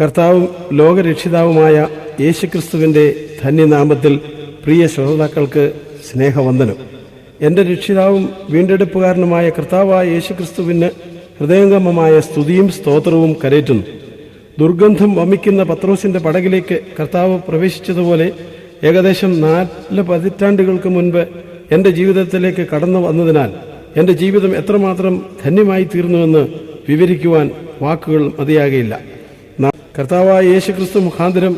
കർത്താവും ലോകരക്ഷിതാവുമായ യേശുക്രിസ്തുവിന്റെ ധന്യനാമത്തിൽ പ്രിയ ശ്രോതാക്കൾക്ക് സ്നേഹവന്ദനം. എന്റെ രക്ഷിതാവും വീണ്ടെടുപ്പുകാരനുമായ കർത്താവായ യേശുക്രിസ്തുവിന് ഹൃദയംഗമമായ സ്തുതിയും സ്തോത്രവും കരേറ്റുന്നു. ദുർഗന്ധം വമിക്കുന്ന പത്രോസിന്റെ പടകിലേക്ക് കർത്താവ് പ്രവേശിച്ചതുപോലെ ഏകദേശം നാല് പതിറ്റാണ്ടുകൾക്ക് മുൻപ് എന്റെ ജീവിതത്തിലേക്ക് കടന്നു വന്നതിനാൽ എന്റെ ജീവിതം എത്രമാത്രം ധന്യമായി തീർന്നുവെന്ന് വിവരിക്കുവാൻ വാക്കുകൾ മതിയാകയില്ല. കർത്താവായ യേശുക്രിസ്തു മുഖാന്തരം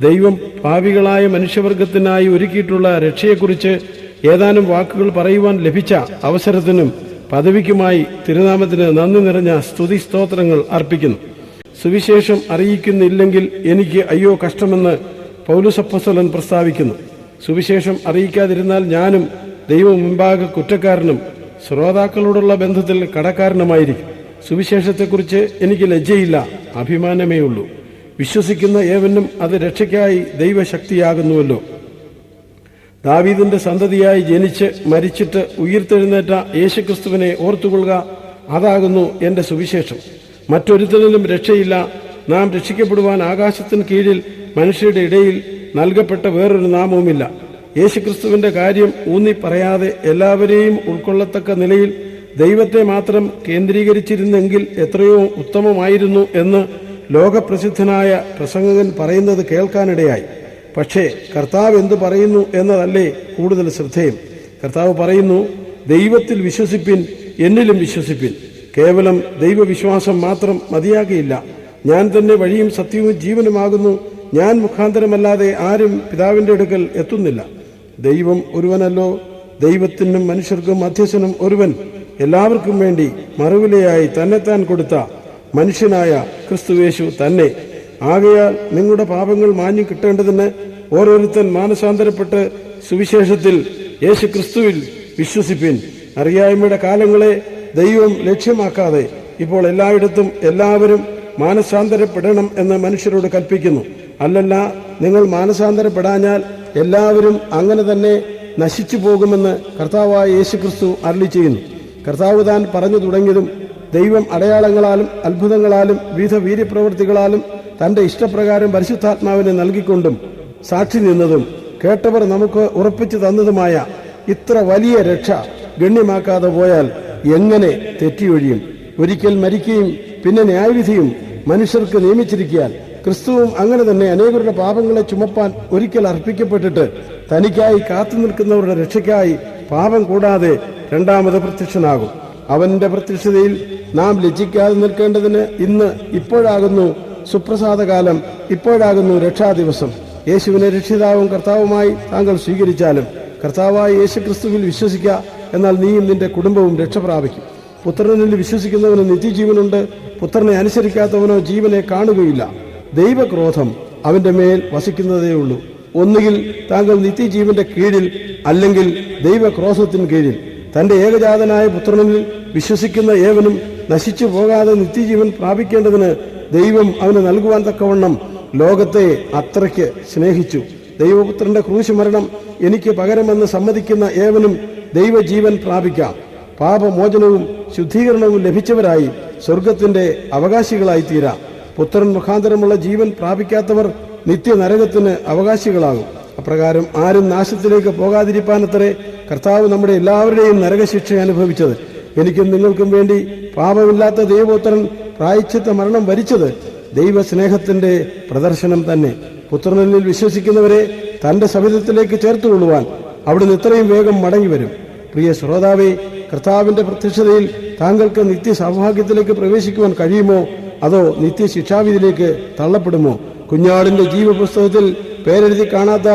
ദൈവം പാവികളായ മനുഷ്യവർഗത്തിനായി ഒരുക്കിയിട്ടുള്ള രക്ഷയെക്കുറിച്ച് ഏതാനും വാക്കുകൾ പറയുവാൻ ലഭിച്ച അവസരത്തിനും പദവിക്കുമായി തിരുനാമത്തിന് നന്ദി നിറഞ്ഞ സ്തുതി സ്തോത്രങ്ങൾ അർപ്പിക്കുന്നു. സുവിശേഷം അറിയിക്കുന്നില്ലെങ്കിൽ എനിക്ക് അയ്യോ കഷ്ടമെന്ന് പൗലുസപ്പസ്വലൻ പ്രസ്താവിക്കുന്നു. സുവിശേഷം അറിയിക്കാതിരുന്നാൽ ഞാനും ദൈവം മുമ്പാകെ കുറ്റക്കാരനും ശ്രോതാക്കളോടുള്ള ബന്ധത്തിൽ കടക്കാരനുമായിരിക്കും. സുവിശേഷത്തെക്കുറിച്ച് എനിക്ക് ലജ്ജയില്ല. അഭിമാനമേ ഉള്ളൂ. വിശ്വസിക്കുന്ന ഏവനും അത് രക്ഷയ്ക്കായി ദൈവശക്തിയാകുന്നുവല്ലോ. ദാവീദിന്റെ സന്തതിയായി ജനിച്ച് മരിച്ചിട്ട് ഉയർത്തെഴുന്നേറ്റ യേശുക്രിസ്തുവിനെ ഓർത്തുകൊള്ളുക അതാകുന്നു എന്റെ സുവിശേഷം. മറ്റൊരുത്തരിലും രക്ഷയില്ല. നാം രക്ഷിക്കപ്പെടുവാൻ ആകാശത്തിന് കീഴിൽ മനുഷ്യരുടെ ഇടയിൽ നൽകപ്പെട്ട വേറൊരു നാമവുമില്ല. യേശുക്രിസ്തുവിന്റെ കാര്യം ഊന്നി പറയാതെ എല്ലാവരെയും ഉൾക്കൊള്ളത്തക്ക നിലയിൽ ദൈവത്തെ മാത്രം കേന്ദ്രീകരിച്ചിരുന്നെങ്കിൽ എത്രയോ ഉത്തമമായിരുന്നു എന്ന് ലോകപ്രസിദ്ധനായ പ്രസംഗകൻ പറയുന്നത് കേൾക്കാനിടയായി. പക്ഷേ കർത്താവ് എന്തു പറയുന്നു എന്നതല്ലേ കൂടുതൽ ശ്രദ്ധേയം. കർത്താവ് പറയുന്നു ദൈവത്തിൽ വിശ്വസിപ്പിൻ എന്നിലും വിശ്വസിപ്പിൻ. കേവലം ദൈവവിശ്വാസം മാത്രം മതിയാകയില്ല. ഞാൻ തന്നെ വഴിയും സത്യവും ജീവനുമാകുന്നു. ഞാൻ മുഖാന്തരമല്ലാതെ ആരും പിതാവിന്റെ അടുക്കൽ എത്തുന്നില്ല. ദൈവം ഒരുവനല്ലോ. ദൈവത്തിനും മനുഷ്യർക്കും മധ്യസ്ഥനും ഒരുവൻ. എല്ലാവർക്കും വേണ്ടി മറുവിലയായി തന്നെത്താൻ കൊടുത്ത മനുഷ്യനായ ക്രിസ്തുവേശു തന്നെ. ആകയാൽ നിങ്ങളുടെ പാപങ്ങൾ മാഞ്ഞു കിട്ടേണ്ടതിന് ഓരോരുത്തൻ മാനസാന്തരപ്പെട്ട് സുവിശേഷത്തിൽ യേശു ക്രിസ്തുവിൽ വിശ്വസിപ്പിൻ. അറിയായ്മയുടെ കാലങ്ങളെ ദൈവം ലക്ഷ്യമാക്കാതെ ഇപ്പോൾ എല്ലായിടത്തും എല്ലാവരും മാനസാന്തരപ്പെടണം എന്ന് മനുഷ്യരോട് കൽപ്പിക്കുന്നു. അല്ലല്ല നിങ്ങൾ മാനസാന്തരപ്പെടാഞ്ഞാൽ എല്ലാവരും അങ്ങനെ തന്നെ നശിച്ചു പോകുമെന്ന് കർത്താവായ യേശു ക്രിസ്തു അരളി ചെയ്യുന്നു. കർത്താവ് താൻ പറഞ്ഞു തുടങ്ങിയതും ദൈവം അടയാളങ്ങളാലും അത്ഭുതങ്ങളാലും വിവിധ വീര്യപ്രവൃത്തികളാലും തന്റെ ഇഷ്ടപ്രകാരം പരിശുദ്ധാത്മാവിനെ നൽകിക്കൊണ്ടും സാക്ഷി നിന്നതും കേട്ടവർ നമുക്ക് ഉറപ്പിച്ചു തന്നതുമായ ഇത്ര വലിയ രക്ഷ ഗണ്യമാക്കാതെ പോയാൽ എങ്ങനെ തെറ്റിയൊഴിയും? ഒരിക്കൽ മരിക്കുകയും പിന്നെ ന്യായവിധിയും മനുഷ്യർക്ക് നിയമിച്ചിരിക്കാൻ ക്രിസ്തുവും അങ്ങനെ തന്നെ അനേകരുടെ പാപങ്ങളെ ചുമപ്പാൻ ഒരിക്കൽ അർപ്പിക്കപ്പെട്ടിട്ട് തനിക്കായി കാത്തു നിൽക്കുന്നവരുടെ രക്ഷയ്ക്കായി പാപം കൂടാതെ രണ്ടാമത് പ്രത്യക്ഷനാകും. അവന്റെ പ്രത്യക്ഷതയിൽ നാം ലജ്ജിക്കാതെ നിൽക്കേണ്ടതിന് ഇന്ന് ഇപ്പോഴാകുന്നു സുപ്രസാദകാലം ഇപ്പോഴാകുന്നു രക്ഷാദിവസം. യേശുവിനെ രക്ഷിതാവും കർത്താവുമായി താങ്കൾ സ്വീകരിച്ചാലും കർത്താവായ യേശു ക്രിസ്തുവിൽ വിശ്വസിക്കുക എന്നാൽ നീയും നിന്റെ കുടുംബവും രക്ഷ പ്രാപിക്കും. പുത്രനിൽ വിശ്വസിക്കുന്നവന് നിത്യജീവനുണ്ട് പുത്രനെ അനുസരിക്കാത്തവനോ ജീവനെ കാണുകയില്ല. ദൈവക്രോധം അവന്റെ മേൽ വസിക്കുന്നതേയുള്ളൂ ഒന്നുകിൽ താങ്കൾ നിത്യജീവന്റെ കീഴിൽ അല്ലെങ്കിൽ ദൈവക്രോധത്തിന് കീഴിൽ. തന്റെ ഏകജാതനായ പുത്രനിൽ വിശ്വസിക്കുന്ന ഏവനും നശിച്ചു പോകാതെ നിത്യജീവൻ പ്രാപിക്കേണ്ടതിന് ദൈവം അവന് നൽകുവാൻ തക്കവണ്ണം ലോകത്തെ അത്രയ്ക്ക് സ്നേഹിച്ചു. ദൈവപുത്രന്റെ ക്രൂശ് മരണം എനിക്ക് പകരമെന്ന് സമ്മതിക്കുന്ന ഏവനും ദൈവജീവൻ പ്രാപിക്കാം. പാപമോചനവും ശുദ്ധീകരണവും ലഭിച്ചവരായി സ്വർഗത്തിന്റെ അവകാശികളായി തീരാം പുത്രൻ മുഖാന്തരമുള്ള ജീവൻ പ്രാപിക്കാത്തവർ നിത്യനരകത്തിന് അവകാശികളാകും. അപ്രകാരം ആരും നാശത്തിലേക്ക് പോകാതിരിപ്പാനത്രേ കർത്താവ് നമ്മുടെ എല്ലാവരുടെയും നരകശിക്ഷ അനുഭവിച്ചത്. എനിക്കും നിങ്ങൾക്കും വേണ്ടി പാപമില്ലാത്ത ദൈവപുത്രൻ പ്രായച്ചിത്ത മരണം വരിച്ചത് ദൈവസ്നേഹത്തിന്റെ പ്രദർശനം തന്നെ. പുത്രനിൽ വിശ്വസിക്കുന്നവരെ തന്റെ സവിധത്തിലേക്ക് ചേർത്തുകൊള്ളുവാൻ അവിടുന്ന് ഇത്രയും വേഗം മടങ്ങി വരും പ്രിയ ശ്രോതാവെ കർത്താവിന്റെ പ്രത്യക്ഷതയിൽ താങ്കൾക്ക് നിത്യ സൗഭാഗ്യത്തിലേക്ക് പ്രവേശിക്കുവാൻ കഴിയുമോ? അതോ നിത്യ ശിക്ഷാവിധിയിലേക്ക് തള്ളപ്പെടുമോ? കുഞ്ഞാടിന്റെ ജീവപുസ്തകത്തിൽ പേരെഴുതി കാണാത്ത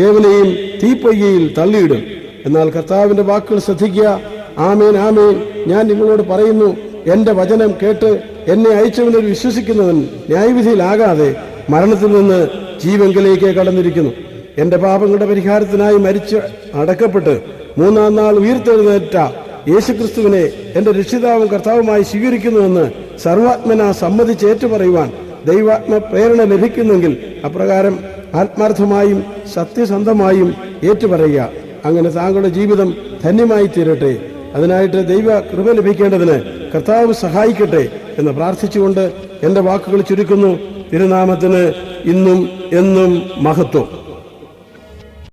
ഏവനെയും തീപ്പൊയ്യയിൽ തള്ളിയിടും. എന്നാൽ കർത്താവിന്റെ വാക്കുകൾ ശ്രദ്ധിക്കുക. ആമേൻ ആമേൻ. ഞാൻ നിങ്ങളോട് പറയുന്നു എന്റെ വചനം കേട്ട് എന്നെ അയച്ചവനിൽ വിശ്വസിക്കുന്നവൻ ന്യായവിധിയിലാകാതെ മരണത്തിൽ നിന്ന് ജീവങ്കിലേക്ക് കടന്നിരിക്കുന്നു. എന്റെ പാപങ്ങളുടെ പരിഹാരത്തിനായി മരിച്ച് അടക്കപ്പെട്ട് മൂന്നാം നാൾ ഉയർത്തെഴുന്നേറ്റ യേശുക്രിസ്തുവിനെ എന്റെ രക്ഷിതാവും കർത്താവുമായി സ്വീകരിക്കുന്നുവെന്ന് സർവാത്മന സമ്മതിച്ച് ഏറ്റുപറയുവാൻ ദൈവാത്മ പ്രേരണ ലഭിക്കുന്നെങ്കിൽ അപ്രകാരം ആത്മാർത്ഥമായും സത്യസന്ധമായും ഏറ്റുപറയുക. അങ്ങനെ താങ്കളുടെ ജീവിതം ധന്യമായി തീരട്ടെ അതിനായിട്ട് ദൈവ കൃപ ലഭിക്കേണ്ടതിന് കർത്താവ് സഹായിക്കട്ടെ എന്ന് പ്രാർത്ഥിച്ചുകൊണ്ട് എന്റെ വാക്കുകൾ ചുരുക്കുന്നു. തിരുനാമത്തിന് ഇന്നും എന്നും മഹത്വം.